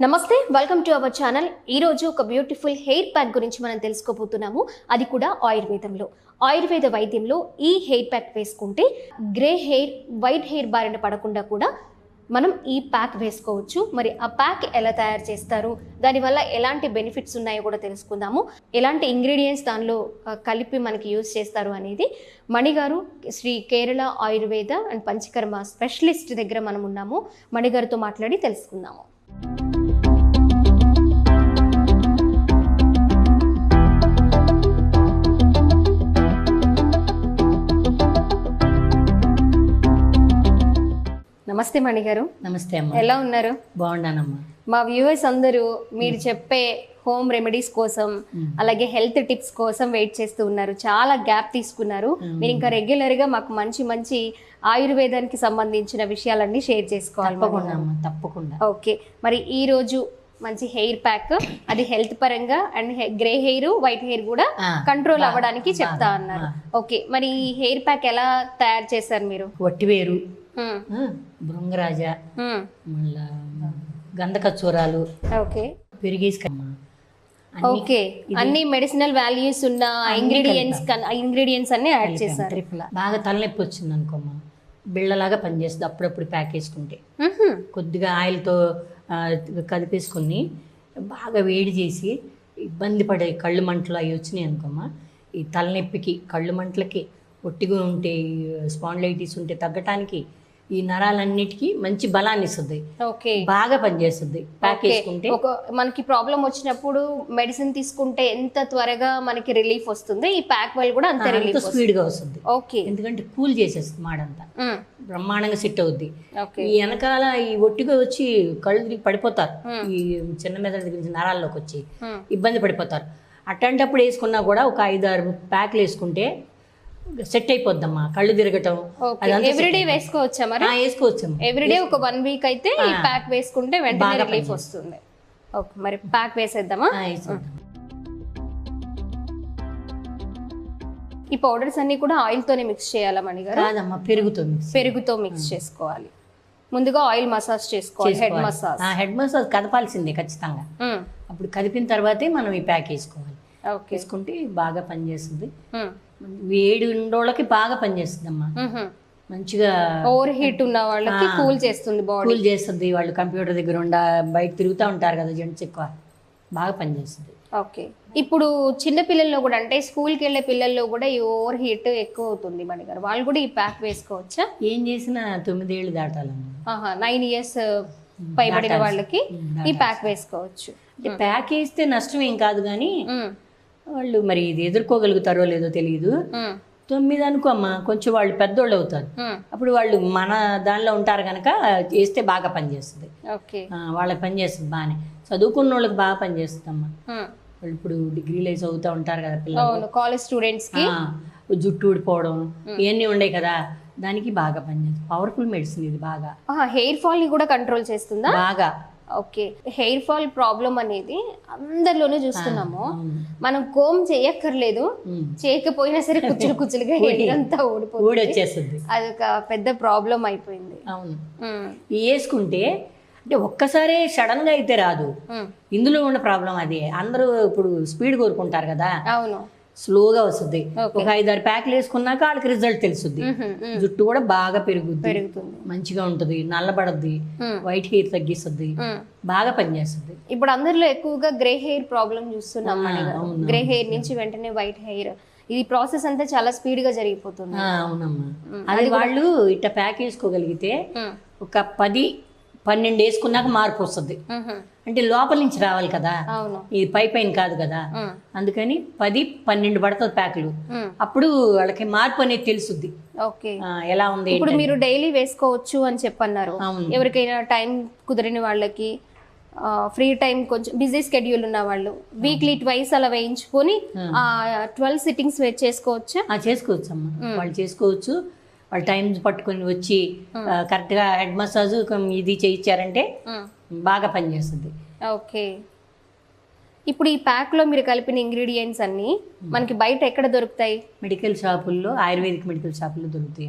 నమస్తే welcome to our channel ఈ రోజు ఒక బ్యూటిఫుల్ హెయిర్ ప్యాక్ గురించి మనం తెలుసుకోబోతున్నాము. అది కూడా ఆయుర్వేదంలో. ఆయుర్వేద వైద్యంలో ఈ హెయిర్ ప్యాక్ వేసుకుంటే గ్రే హెయిర్ వైట్ హెయిర్ బారిన పడకుండా కూడా మనం ఈ ప్యాక్ వేసుకోవచ్చు. మరి ఆ ప్యాక్ ఎలా తయారు చేస్తారు? దానివల్ల ఎలాంటి బెనిఫిట్స్ ఉన్నాయో కూడా తెలుసుకుందాము. ఎలాంటి ఇంగ్రీడియంట్స్ దానిలో కలిపి మనకి యూజ్ చేస్తారు అనేది మణిగారు శ్రీ కేరళ ఆయుర్వేద అండ్ పంచకర్మ స్పెషలిస్ట్ దగ్గర మనం ఉన్నాము. మణిగారితో మాట్లాడి తెలుసుకుందాము. నమస్తే మణిగారు నమస్తే అమ్మ. ఎలా ఉన్నారు? బాగున్నానమ్మా. మా వ్యూవర్స్ అందరూ మీరు చెప్పే హోమ్ రెమెడీస్ కోసం అలాగే హెల్త్ టిప్స్ కోసం వెయిట్ చేస్తూ ఉన్నారు. చాలా గ్యాప్ తీసుకున్నారు. మీరు ఇంకా రెగ్యులర్గా మాకు మంచి మంచి ఆయుర్వేదానికి సంబంధించిన విషయాలన్నీ షేర్ చేసుకోవాలి తప్పకుండా అమ్మా తప్పకుండా. ఓకే. మరి ఈ రోజు మంచి హెయిర్ ప్యాక్ అది హెల్త్ పరంగా and grey hair white hair కూడా కంట్రోల్ అవ్వడానికి చెప్తా అన్నారు. ఓకే. మరి ఈ హెయిర్ ప్యాక్ ఎలా తయారు చేశారు మీరు? వట్టివేరు భృంగరాజ. మళ్ళా గంధకచ్చూరాలు ఓకే. పెరిగేసుకమ్మా ఓకే. అన్ని మెడిసినల్ వాల్యూస్ ఉన్న ఇంగ్రీడియంట్స్ ఇంగ్రీడియంట్స్ అన్ని యాడ్ చేశారు. ట్రిప్ల బాగా తలనొప్పి వచ్చింది అనుకోమ్మా బిళ్ళలాగా పనిచేస్తుంది అప్పుడప్పుడు ప్యాక్ వేసుకుంటే మ్హూ. కొద్దిగా ఆయిల్తో కలిపేసుకుని బాగా వేడి చేసి ఇబ్బంది పడే కళ్ళు మంటలు అవి వచ్చినాయి అనుకోమ్మా. ఈ తలనొప్పికి కళ్ళు మంటలకి ఒట్టిగా ఉంటే స్పాండ్లైటిస్ ఉంటే తగ్గటానికి ఈ నరాలన్నిటికీ మంచి బలాన్ని ఇస్తుంది ఓకే. బాగా పనిచేస్తుంది. ప్యాక్ ఒక మనకి ప్రాబ్లం వచ్చినప్పుడు మెడిసిన్ తీసుకుంటే ఎంత త్వరగా మనకి రిలీఫ్ వస్తుంది ఈ ప్యాక్ వల్ల కూడా అంత రిలీఫ్ స్పీడ్గా వస్తుంది. ఓకే. ఎందుకంటే కూల్ చేసేస్తుంది మాడంతా. బ్రహ్మాండంగా సెట్ అవుద్ది. ఈ వెనకాల ఈ ఒట్టిగా వచ్చి కళ్ళు తిరిగి పడిపోతారు. ఈ చిన్న మెదడు దగ్గర నుంచి నరాల్లోకి వచ్చి ఇబ్బంది పడిపోతారు. అట్లాంటప్పుడు వేసుకున్నా కూడా ఒక ఐదు ఆరు ప్యాక్లు వేసుకుంటే సెట్ అయిపోద్దమ్మా కళ్ళు తిరగటం ఎవ్రీడే వేసుకోవచ్చా మరి? వేసుకోవచ్చమ్మా. ఎవ్రీడే ఒక వన్ వీక్ అయితే ఈ ప్యాక్ వేసుకుంటే వెంటనే రిలీఫ్ వస్తుంది. ఓకే మరి ప్యాక్ వేసేద్దామా. ఈ పౌడర్స్ అన్ని కూడా ఆయిల్ తోనే మిక్స్ చేయాలా మణిగారు కాదమ్మా పెరుగుతుంది పెరుగుతో మిక్స్ చేసుకోవాలి. ముందుగా ఆయిల్ మసాజ్ చేసుకోవాలి హెడ్ మసాజ్ హెడ్ మసాజ్ కదపాల్సిందే ఖచ్చితంగా. అప్పుడు కదిపిన తర్వాతే మనం ఈ ప్యాక్ వేసుకోవాలి. ఓకే. వేసుకుంటే బాగా పనిచేస్తుంది. వేడి ఉండోళ్ళకి బాగా పనిచేస్తుంది అమ్మా మంచిగా ఓవర్ హీట్ ఉన్న వాళ్ళకి కూల్ చేస్తుంది బాడీ. కూల్ చేస్తుంది. వాళ్ళు కంప్యూటర్ దగ్గర ఉండ బయట తిరుగుతూ ఉంటారు కదా జెంట్స్ ఎక్కువ. బాగా పనిచేస్తుంది. ఓకే. ఇప్పుడు చిన్న పిల్లల్లో కూడా అంటే స్కూల్కి వెళ్ళే పిల్లల్లో కూడా ఈ ఓవర్ హీట్ ఎక్కువ అవుతుంది మణిగారు వాళ్ళు కూడా ఈ ప్యాక్ వేసుకోవచ్చా? ఏం చేసినా తొమ్మిదేళ్ళు దాటాలమ్మా. ఆహా నైన్ ఇయర్స్ పైబడిన వాళ్ళకి ఈ ప్యాక్ వేసుకోవచ్చు. ప్యాక్ వేస్తే నష్టం ఏం కాదు కానీ వాళ్ళు మరి ఇది ఎదుర్కోగలుగుతారో లేదో తెలియదు తొమ్మిది అనుకో అమ్మా కొంచెం వాళ్ళు పెద్దోళ్ళు అవుతారు. అప్పుడు వాళ్ళు మన దానిలో ఉంటారు కనుక వేస్తే బాగా పనిచేస్తుంది. వాళ్ళకి పనిచేస్తుంది బాగానే చదువుకున్న వాళ్ళకి బాగా పనిచేస్తుంది అమ్మా వాళ్ళు ఇప్పుడు డిగ్రీలు వేసి చదువుతూ ఉంటారు కదా పిల్లలు. కాలేజ్ స్టూడెంట్స్ జుట్టు ఊడిపోవడం ఇవన్నీ ఉండే కదా దానికి బాగా పనిచేస్తుంది. పవర్ఫుల్ మెడిసిన్ ఇది బాగా. హెయిర్ ఫాల్ని కూడా కంట్రోల్ చేస్తుందా? బాగా. ఓకే. హెయిర్ ఫాల్ ప్రాబ్లం అనేది అందరిలోనూ చూస్తున్నాము. మనం కోమ్ చేయక్కర్లేదు. చేయకపోయినా సరే కుచ్చులు కుచ్చులుగా హెయిర్ అంతా ఊడిపోతుంది. ఊడి వచ్చేస్తుంది అదొక పెద్ద ప్రాబ్లం అయిపోయింది. అవును. వేసుకుంటే అంటే ఒక్కసారే సడన్గా అయితే రాదు. ఇందులో ఉన్న ప్రాబ్లం అదే. అందరూ ఇప్పుడు స్పీడ్ కోరుకుంటారు కదా. అవును. స్లోగా వస్తుంది. ఒక ఐదారు ప్యాక్లు వేసుకున్నాక వాళ్ళకి రిజల్ట్ తెలుస్తుంది. జుట్టు కూడా బాగా పెరుగుద్ది. పెరుగుతుంది. మంచిగా ఉంటుంది నల్లబడద్ది వైట్ హెయిర్ తగ్గిస్తుంది. బాగా పనిచేస్తుంది. ఇప్పుడు అందరిలో ఎక్కువగా గ్రే హెయిర్ ప్రాబ్లం చూస్తున్నాం గ్రే హెయిర్ నుంచి వెంటనే వైట్ హెయిర్. ఇది ప్రాసెస్ అంతా చాలా స్పీడ్గా జరిగిపోతుంది అవునమ్మా. అది వాళ్ళు ఇట్ట ప్యాక్ వేసుకోగలిగితే ఒక పది పన్నెండు వేసుకున్నాక మార్పు వస్తుంది. అంటే లోపల నుంచి రావాలి కదా. ఇది పై పైన కాదు కదా. అందుకని పది పన్నెండు పడుతుంది ప్యాకులు. అప్పుడు వాళ్ళకి మార్పు అనేది తెలుస్తుంది ఓకే. ఆ, ఎలా ఉంది ఇప్పుడు మీరు డైలీ వేసుకోవచ్చు అని చెప్పన్నారు. ఎవరికైనా టైం కుదిరిన వాళ్ళకి ఫ్రీ టైం కొంచెం బిజీ స్కెడ్యూల్ ఉన్న వాళ్ళు వీక్లీ ట్వైస్ అలా వేయించుకొని ట్వెల్వ్ సిట్టింగ్స్ చేసుకోవచ్చా? ఆ, చేసుకోవచ్చు అమ్మా వాళ్ళు చేసుకోవచ్చు. వాళ్ళు టైం పట్టుకొని వచ్చి కరెక్ట్గా హెడ్ మసాజ్ ఇది చేయించారంటే బాగా పనిచేస్తుంది ఓకే. ఇప్పుడు ఈ ప్యాక్లో మీరు కలిపిన ఇంగ్రీడియంట్స్ అన్ని మనకి బయట ఎక్కడ దొరుకుతాయి? మెడికల్ షాపుల్లో ఆయుర్వేదిక్ మెడికల్ షాపుల్లో దొరుకుతాయి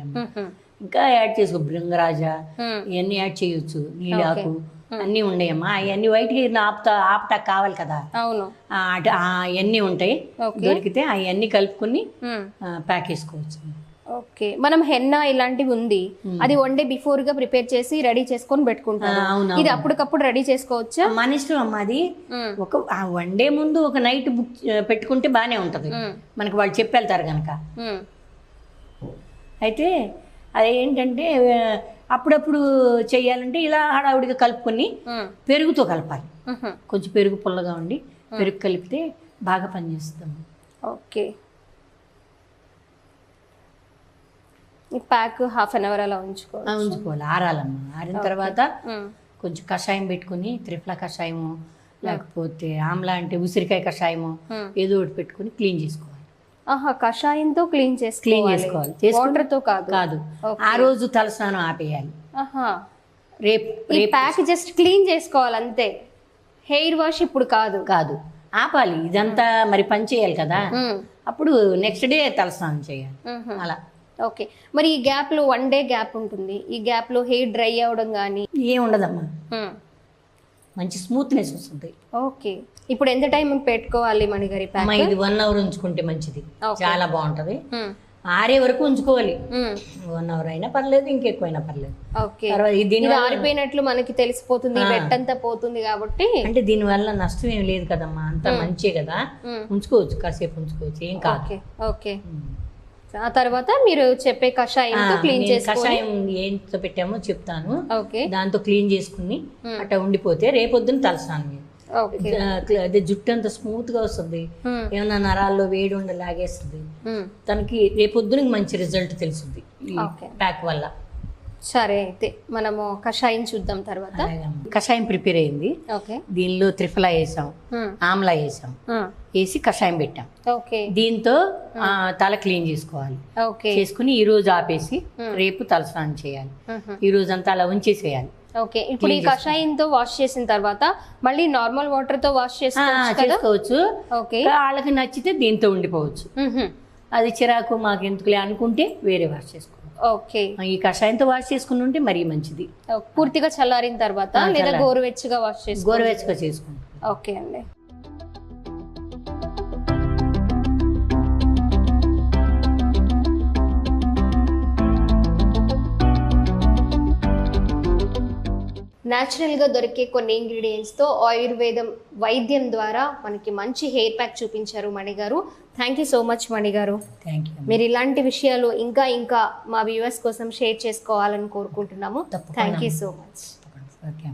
ఇంకా యాడ్ చేసుకో బృంగరాజ. ఉమ్, ఇవన్నీ యాడ్ చేయొచ్చు నీలాకు. అన్నీ ఉన్నాయమ్మా. అవన్నీ వైట్ హెయిర్ ఆపుతా ఆపటా కావాలి కదా. అవును. అవన్నీ ఉంటాయి. దొరికితే అవన్నీ కలుపుకొని ప్యాక్ చేసుకోవచ్చు. ఓకే మనం హెన్నా ఇలాంటివి ఉంది. అది వన్ డే బిఫోర్గా ప్రిపేర్ చేసి రెడీ చేసుకొని అవును, ఇది. అప్పటికప్పుడు రెడీ చేసుకోవచ్చా మన ఇష్టం అమ్మా అది. ఒక వన్ డే ముందు ఒక నైట్ బుక్ పెట్టుకుంటే బాగానే ఉంటుంది. మనకి వాళ్ళు చెప్పి వెళ్తారు కనుక. అయితే అది ఏంటంటే అప్పుడప్పుడు చేయాలంటే ఇలా హడావుడిగా కలుపుకొని. పెరుగుతో కలపాలి. కొంచెం పెరుగు పుల్లగా ఉండి పెరుగు కలిపితే బాగా పనిచేస్తుంది okay pack half an hour అలా ఉంచుకోవాలి ఉంచుకోవాలి. ఆరాలమ్మ. ఆరిన తర్వాత. కొంచెం కషాయం పెట్టుకుని త్రిఫల కషాయము లేకపోతే ఆమ్లా అంటే ఉసిరికాయ కషాయము. ఏదో ఒకటి పెట్టుకుని క్లీన్ చేసుకోవాలి. ఆహా కషాయంతో క్లీన్ క్లీన్ చేసుకోవాలి. చేసుకోవాలి చేసుకుని- వాటర్తో కాదు. కాదు. ఆ రోజు తలస్నానం ఆపేయాలి. ఆహా. రేపు ఈ ప్యాక్ జస్ట్ క్లీన్ చేసుకోవాలి అంతే. హెయిర్ వాష్ ఇప్పుడు కాదు. కాదు. ఆపాలి. ఇదంతా మరి పని చేయాలి కదా. అప్పుడు నెక్స్ట్ డే తలస్నానం చేయాలి. అలా. ఓకే. మరి ఈ గ్యాప్లో వన్ డే గ్యాప్ ఉంటుంది. ఈ గ్యాప్లో హెయిర్ డ్రై అవడం కానీ ఏం ఉండదమ్మా. మంచి స్మూత్నెస్ వస్తుంది. ఓకే. ఇప్పుడు ఎంత టైం పెట్టుకోవాలి మణిగారి ప్యాక్? అమ్మా ఇది వన్ అవర్ ఉంచుకుంటే మంచిది. Okay. చాలా బాగుంటది. ఆరే వరకు ఉంచుకోవాలి. వన్ అవర్ అయినా పర్లేదు ఇంకెక్కువైనా పర్లేదు. ఓకే. తర్వాత ఇది దీని ఇది ఆరిపోయినట్లు మనకి తెలిసిపోతుంది అంతా పోతుంది కాబట్టి. అంటే దీని వల్ల నష్టం ఏం లేదు కదమ్మా. అంత మంచే కదా. ఉంచుకోవచ్చు కాసేపు ఉంచుకోవచ్చు. ఏం కాదు. ఓకే. ఓకే. ఆ తర్వాత మీరు చెప్పే కషాయంతో ఆ, క్లీన్ చేసుకోవాలి కషాయం ఏంతో పెట్టామో చెప్తాను ఓకే దాంతో క్లీన్ చేసుకుని. అట్లా ఉండిపోతే రేపొద్దున ఆ, క్ల- అదే జుట్టు అంత స్మూత్గా వస్తుంది. ఏమన్నా నరాల్లో వేడి ఉండ లాగేస్తుంది. తనకి రేపొద్దున మంచి రిజల్ట్ తెలుస్తుంది. ప్యాక్ వల్ల సరే అయితే మనము కషాయం చూద్దాం తర్వాత. కషాయం ప్రిపేర్ అయింది. ఓకే. దీనిలో త్రిఫలా వేసాం. ఆమ్లా వేసాం. వేసి కషాయం పెట్టాం. ఓకే. దీంతో తల క్లీన్ చేసుకోవాలి. ఓకే. చేసుకుని ఈ రోజు ఆపేసి రేపు తలస్నానం చేయాలి. మ్మ్. ఈ రోజు అంతా అలా ఉంచేసేయాలి. ఓకే. ఇప్పుడు ఈ కషాయంతో వాష్ చేసిన తర్వాత మళ్ళీ నార్మల్ వాటర్తో వాష్ చేసుకోవచ్చు ఓకే. వాళ్ళకి నచ్చితే దీంతో ఉండిపోవచ్చు. అది చిరాకు మాకు ఎందుకులే అనుకుంటే వేరే వాష్ చేసుకోవచ్చు ఓకే ఈ కషాయంతో వాష్ చేసుకుని ఉంటే మరీ మంచిది. పూర్తిగా చల్లారిన తర్వాత లేదా. గోరువెచ్చగా వాష్ చేసుకో గోరువెచ్చగా చేసుకుంటాం ఓకే అండి న్యాచురల్గా దొరికే కొన్ని ఇంగ్రీడియంట్స్తో ఆయుర్వేదం వైద్యం ద్వారా మనకి మంచి హెయిర్ ప్యాక్ చూపించారు మణిగారు థ్యాంక్ యూ సో మచ్ మణిగారు థ్యాంక్ యూ మీరు ఇలాంటి విషయాలు ఇంకా ఇంకా మా వ్యూవర్స్ కోసం షేర్ చేసుకోవాలని కోరుకుంటున్నాము. Thank you so much. Okay.